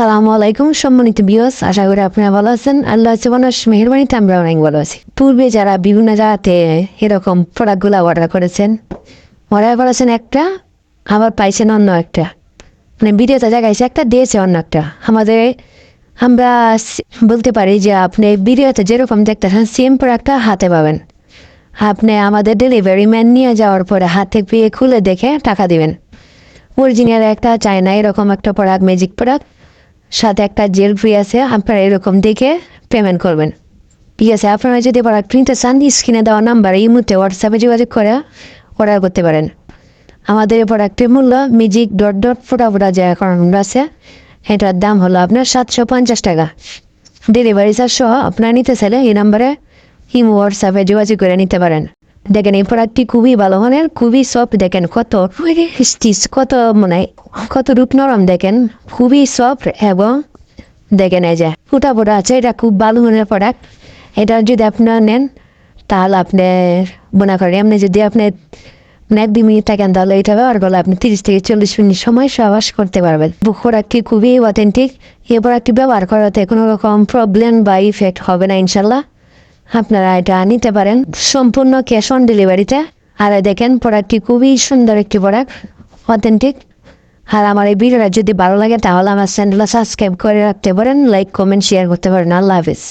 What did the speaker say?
আসসালামু আলাইকুম সম্মানিত বিয়স আশা করি আপনারা ভালো আছেন। আল্লাহ জীবনের মেহরবানিতে আমরা অনেক ভালো আছি। পূর্বে যারা বিভিন্ন জায়গাতে এরকম প্রোডাক্টগুলো অর্ডার করেছেন অর্ডার করেছেন একটা, আবার পাইছেন অন্য একটা। মানে ভিডিওতে দেখাইছে একটা দিয়েছে অন্য একটা। আমাদের, আমরা বলতে পারি যে আপনি ভিডিওতে যেরকম দেখতেছেন সেম প্রোডাক্টটা হাতে পাবেন। আপনি আমাদের ডেলিভারি ম্যান নিয়ে যাওয়ার পরে হাতে পেয়ে খুলে দেখে টাকা দিবেন। অরিজিনাল একটা চায়না এরকম একটা প্রোডাক্ট ম্যাজিক প্রোডাক্ট সাথে একটা জেল ফ্রি আছে, আপনারা এরকম দেখে পেমেন্ট করবেন। ঠিক আছে আপনারা যদি প্রোডাক্ট কিনতে চান স্ক্রিনে দেওয়া নাম্বার এই মুহূর্তে হোয়াটসঅ্যাপে যোগাযোগ করে অর্ডার করতে পারেন। আমাদের এই প্রোডাক্টের মূল্য মিজিক ডট ডট ফোটা ফোটা যে অ্যাকাউন্ট আছে, এটার দাম হলো আপনার সাতশো পঞ্চাশ টাকা। ডেলিভারি চার্জ সহ আপনারা নিতে চাইলে এই নাম্বারে ইমো হোয়াটসঅ্যাপে যোগাযোগ করে নিতে পারেন। দেখেন, এই প্রোডাক্টটি খুবই ভালো মানের খুবই সফট দেখেন, কত স্টিচ কত মানে কত রূপ নরম দেখেন, খুবই সফট এবং দেখেন এই যে ফুটা ফুটা আছে, এটা খুব ভালো মানের প্রোডাক্ট এটা যদি আপনারা নেন, তাহলে আপনি মনে করেন, এমনি যদি আপনি মানে এক দুই মিনিট থাকেন, তাহলে এটা ব্যবহার করলে আপনি তিরিশ থেকে চল্লিশ মিনিট সময় সহবাস করতে পারবেন। প্রোডাক্টটি খুবই অথেন্টিক এই প্রোডাক্টটি ব্যবহার করাতে কোনো রকম প্রবলেম বা ইফেক্ট হবে না ইনশাল্লাহ আপনারা এটা নিতে পারেন। সম্পূর্ণ ক্যাশ অন ডেলিভারিতে আর দেখেন প্রোডাক্টটি খুবই সুন্দর একটি প্রোডাক্ট অথেন্টিক আর আমার এই ভিডিওটা যদি ভালো লাগে, তাহলে আমার চ্যানেলটা সাবস্ক্রাইব করে রাখতে পারেন। লাইক কমেন্ট শেয়ার করতে পারেন। আল্লাহ হাফিজ।